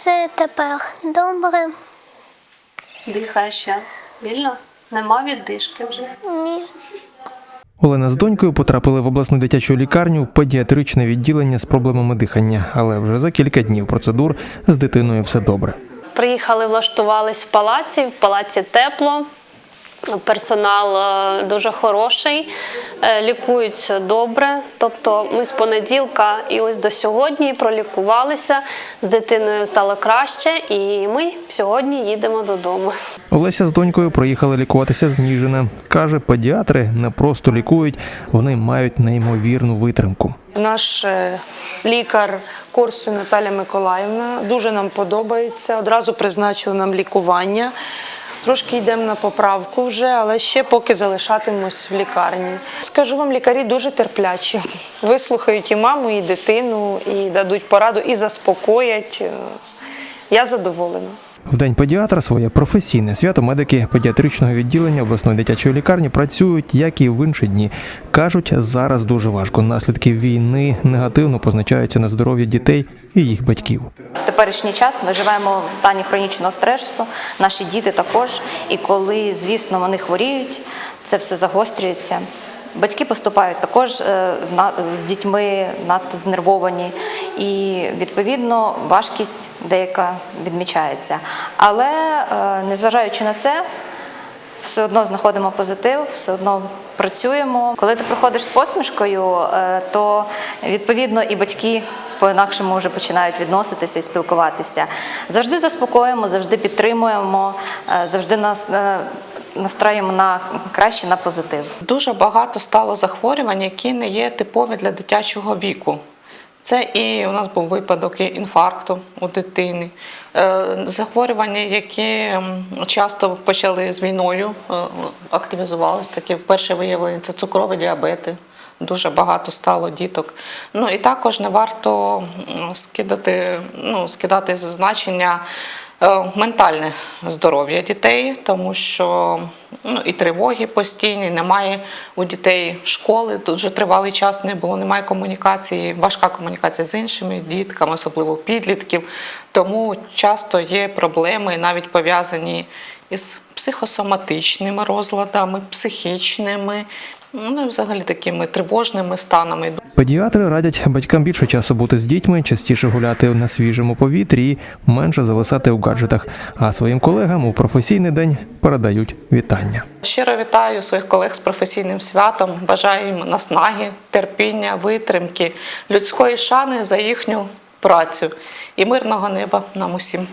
Все тепер добре. Дихає ще. Вільно? Нема віддишки вже. Ні. Олена з донькою потрапили в обласну дитячу лікарню в педіатричне відділення з проблемами дихання, але вже за кілька днів процедур з дитиною все добре. Приїхали, влаштувались в палаці, в палаці тепло. Персонал е, дуже хороший, е, лікуються добре. Тобто ми з понеділка і ось до сьогодні пролікувалися, з дитиною стало краще, і ми сьогодні їдемо додому. Олеся з донькою проїхали лікуватися з Ніжина. Каже, педіатри не просто лікують, вони мають неймовірну витримку. Наш е, лікар курсу Наталя Миколаївна дуже нам подобається. Одразу призначили нам лікування. Трошки йдемо на поправку вже, але ще поки залишатимось в лікарні. Скажу вам, лікарі дуже терплячі. Вислухають і маму, і дитину, і дадуть пораду, і заспокоять. Е, Я задоволена. В день педіатра своє професійне свято медики педіатричного відділення обласної дитячої лікарні працюють, як і в інші дні. кажуть, зараз дуже важко. Наслідки війни негативно позначаються на здоров'ї дітей і їх батьків. В теперішній час ми живемо в стані хронічного стресу, наші діти також. І коли, звісно, вони хворіють, це все загострюється. Батьки поступають також е, з дітьми надто знервовані, і відповідно важкість деяка відмічається. Але е, незважаючи на це, все одно знаходимо позитив, все одно працюємо. Коли ти приходиш з посмішкою, е, то відповідно і батьки по-інакшому вже починають відноситися і спілкуватися. Завжди заспокоюємо, завжди підтримуємо, завжди нас настраюємо на краще на позитив. Дуже багато стало захворювань, які не є типові для дитячого віку. Це і у нас був випадок і інфаркту у дитини, Е, захворювання, які часто почали з війною, е, активізувалися. Такі перше виявлення це цукрові діабети. Дуже багато стало діток. Ну і також не варто скидати, ну, скидати з значення е, ментальне здоров'я дітей, тому що ну, і тривоги постійні, немає у дітей школи, дуже тривалий час не було, немає комунікації, важка комунікація з іншими дітками, особливо підлітків. Тому часто є проблеми, навіть пов'язані із психосоматичними розладами, психічними, ну і взагалі такими тривожними станами. Педіатри радять батькам більше часу бути з дітьми, частіше гуляти на свіжому повітрі і менше зависати у гаджетах. А своїм колегам у професійний день передають вітання. Щиро вітаю своїх колег з професійним святом. Бажаю їм наснаги, терпіння, витримки, людської шани за їхню працю і мирного неба нам усім.